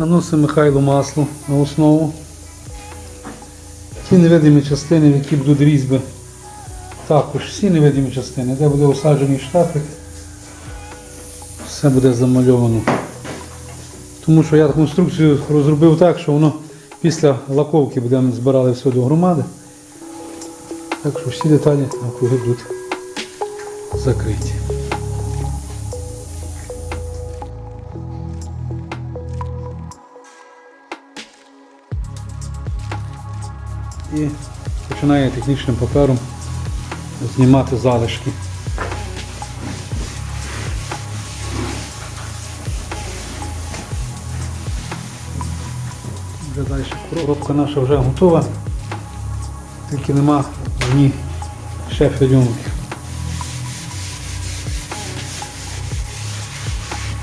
Наносимо Михайло масло на основу. Ті невидимі частини, в які будуть різьби, також всі невидимі частини, де буде осаджений штапик, все буде замальовано. Тому що я конструкцію розробив так, що воно після лаковки будемо збирали все до громади. Так що всі деталі навкруги будуть закриті. І починає технічним папером знімати залишки. Вже далі коробка наша вже готова, тільки нема в ній шеф-фільонків.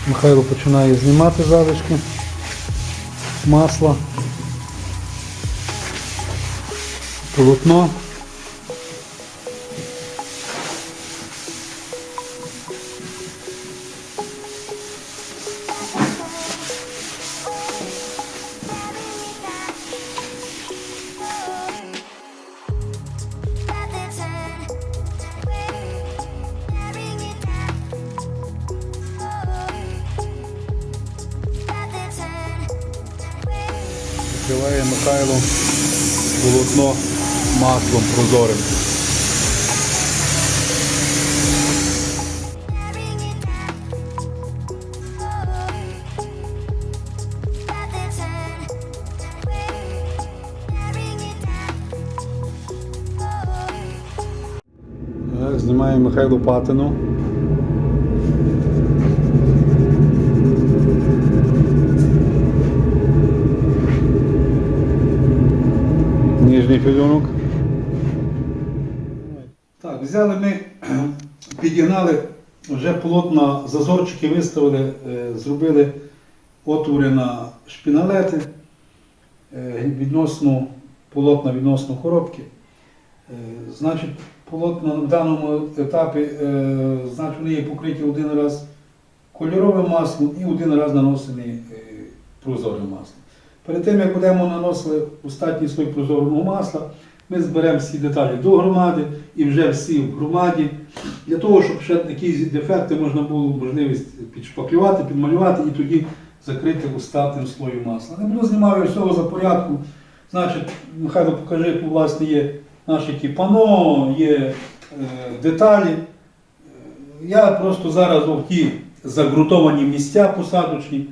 Михайло починає знімати залишки масла, полотно. Закриває Михайло полотно маслом прозорим. Так, Знімає Михайло патину. Нижній фільонок. Так, взяли ми, підігнали, вже полотна, зазорчики виставили, е, зробили отвори на шпіналети е, відносно полотна відносно коробки. Е, Значить, полотна в даному етапі, значить, вони є покриті один раз кольоровим маслом і один раз наносені прозорим маслом. Перед тим, як будемо наносити остатній слой прозорого масла, ми зберемо всі деталі до громади і вже всі в громаді, для того, щоб ще якісь дефекти можна було можливість підшпаклювати, підмалювати і тоді закрити остатнім слоєм масла. Не буду знімаю всього за порядку. Значить, Михайло, покажи, тут власне є наші ті пано, є е, деталі. Я просто зараз в ті загрутовані місця посадочні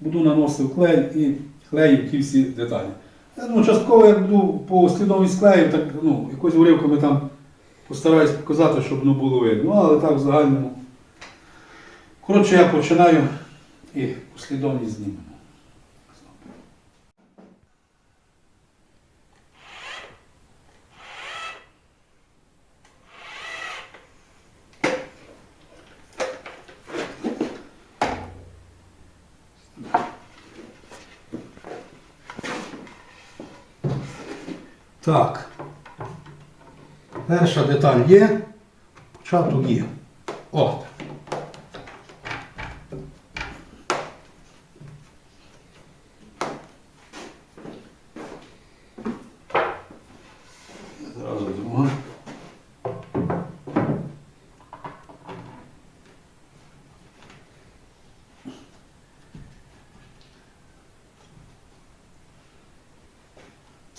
буду наносив клей і клеїв ті всі деталі. Я думаю, частково я буду по слідовність клеїв, так ну, якось уривками там постараюсь показати, щоб воно було видно. Ну, але так в загальному. Коротше, я починаю і послідовність знімемо. Так. Перша деталь є, початок є. О.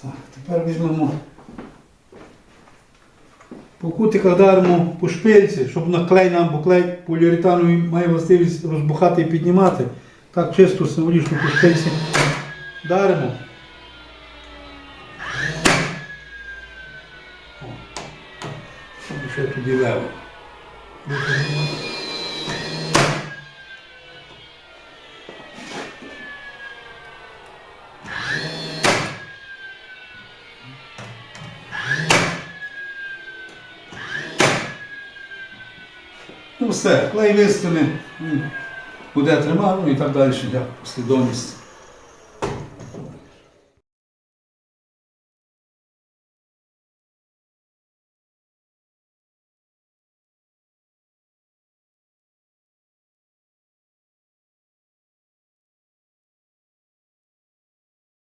Так, тепер візьмемо по кутиках даримо по шпильці, щоб на клей нам, бо клей поліуретановий має властивість розбухати і піднімати. Так чисто символічно по шпильці даримо. Ще туди лево. Ну все, клей вистане, буде тримати, ну і так далі, як послідовність.